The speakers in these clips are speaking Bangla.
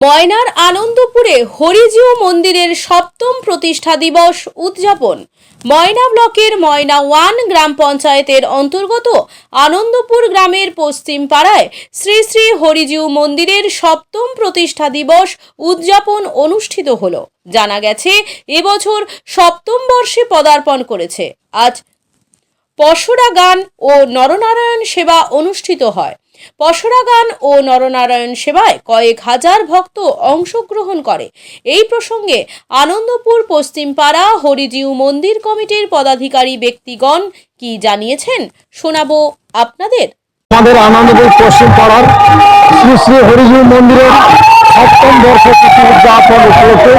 ময়নার আনন্দপুরে হরিজিউ মন্দিরের সপ্তম প্রতিষ্ঠা দিবস উদযাপন। ময়না ব্লকের ময়না ওয়ান গ্রাম পঞ্চায়েতের অন্তর্গত আনন্দপুর গ্রামের পশ্চিম পাড়ায় শ্রী শ্রী হরিজিউ মন্দিরের সপ্তম প্রতিষ্ঠা দিবস উদযাপন অনুষ্ঠিত হল। জানা গেছে, এবছর সপ্তম বর্ষে পদার্পণ করেছে। আজ পশরা গান ও নরনারায়ণ সেবা অনুষ্ঠিত হয়। পশরা গান ও নরনারায়ণ সেবায় কয়েক হাজার ভক্ত অংশগ্রহণ করে। এই প্রসঙ্গে আনন্দপুর পশ্চিমপাড়া হরিজিউ মন্দির কমিটির পদাধিকারী ব্যক্তিগণ কি জানিয়েছেন শোনাবো আপনাদের। আমাদের আনন্দপুর পশ্চিম পাড়ার শ্রী শ্রী হরিজু মন্দিরের সপ্তম বর্ষ তিথি উদযাপন উপলক্ষে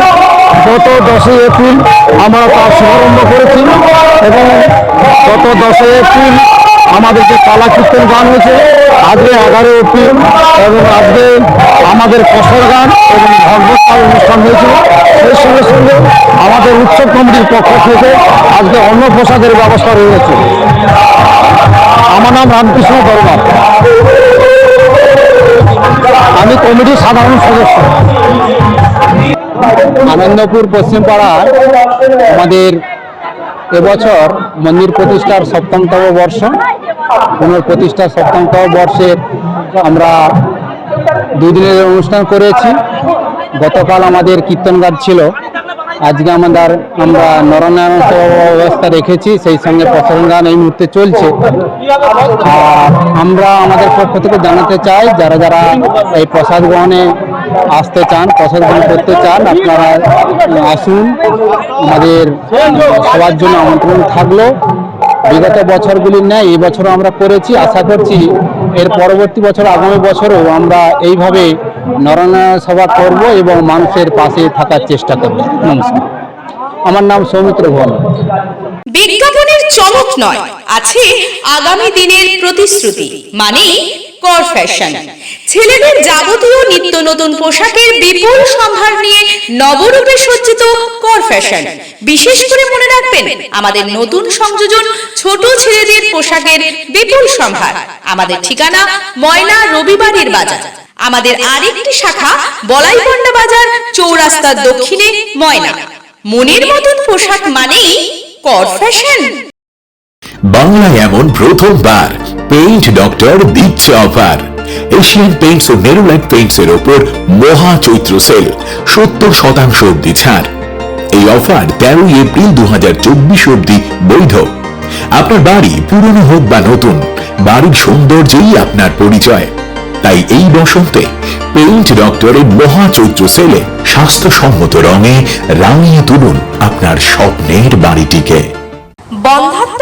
গত দশই এপ্রিল আমরা তার শুভারম্ভ করেছি এবং গত দশই এপ্রিল আমাদের যে পালা কীর্তন গান হয়েছে আজকে এগারো এপ্রিল এবং আজকে আমাদের ফসল গান এবং ভগবত অনুষ্ঠান হয়েছিল। সেই সঙ্গে সঙ্গে আমাদের উৎসব কমিটির পক্ষ থেকে আজকে অন্নপ্রসাদের ব্যবস্থা রয়েছে। আমার নাম রামকৃষ্ণ দরবার আমি কমিটির সাধারণ সদস্য। আনন্দপুর পশ্চিমপাড়ার আমাদের এবছর মন্দির প্রতিষ্ঠার সপ্তমতম বর্ষ। পুনঃপ্রতিষ্ঠার সপ্তমতম বর্ষের আমরা দুদিনের অনুষ্ঠান করেছি। গতকাল আমাদের কীর্তন ছিল। আজকে আমাদের, আমরা নরনারায়ণ ব্যবস্থা রেখেছি। সেই সঙ্গে প্রসারণ গান এই মুহূর্তে চলছে। আর আমরা আমাদের পক্ষ থেকে জানাতে চাই, যারা যারা এই প্রসাদ গ্রহণে আসতে চান, প্রসাদ গ্রহণ করতে চান, আপনারা আসুন। আমাদের সবার জন্য আমন্ত্রণ থাকল। বিগত বছরগুলির ন্যায় এই বছরও আমরা করেছি, আশা করছি এর পরবর্তী বছর, আগামী বছরও আমরা এইভাবে নরনারায়ণ সভা করব এবং মানুষের পাশে থাকার চেষ্টা করব। নমস্কার। আমার নাম সৌমিত্র ভৌম বিজ্ঞাপনের চমক নয়, আছে আগামী দিনের প্রতিশ্রুতি মানে কর ফ্যাশন ছেলেদের যাবতীয় নিত্য নতুন পোশাকের বিপুল সম্ভার নিয়ে নবরূপে সজ্জিত কর ফ্যাশন বিশেষ করে মনে রাখবেন, আমাদের নতুন সংযোজন ছোট ছেলেদের পোশাকের বিপুল সম্ভার। আমাদের ঠিকানা ময়না রবিবারের বাজার। আমাদের আরেকটি শাখা বলাইপন্ডা বাজার, চৌরাস্তার দক্ষিণে ময়না। মনের মতন পোশাক মানেই কর ফ্যাশন বাংলায় এমন প্রথমবার পেইন্ট ডক্টর দিচ্ছে অফার এশিয়ান পেইন্টস ও নেরুলাইট পেইন্টস এর ওপর মহা চৈত্র সেল সত্তর শতাংশ অব্দি ছাড়। এই অফার তেরোই এপ্রিল দু অব্দি বৈধ। আপনার বাড়ি পুরনো হোক বা নতুন, বাড়ির সৌন্দর্যই আপনার পরিচয়। তাই এই বসন্তে পেইন্ট ডক্টরের মহা চৈত্র সেলে স্বাস্থ্যসম্মত রঙে রাঙিয়ে তুলুন আপনার স্বপ্নের বাড়িটিকে। বন্ধাত্ম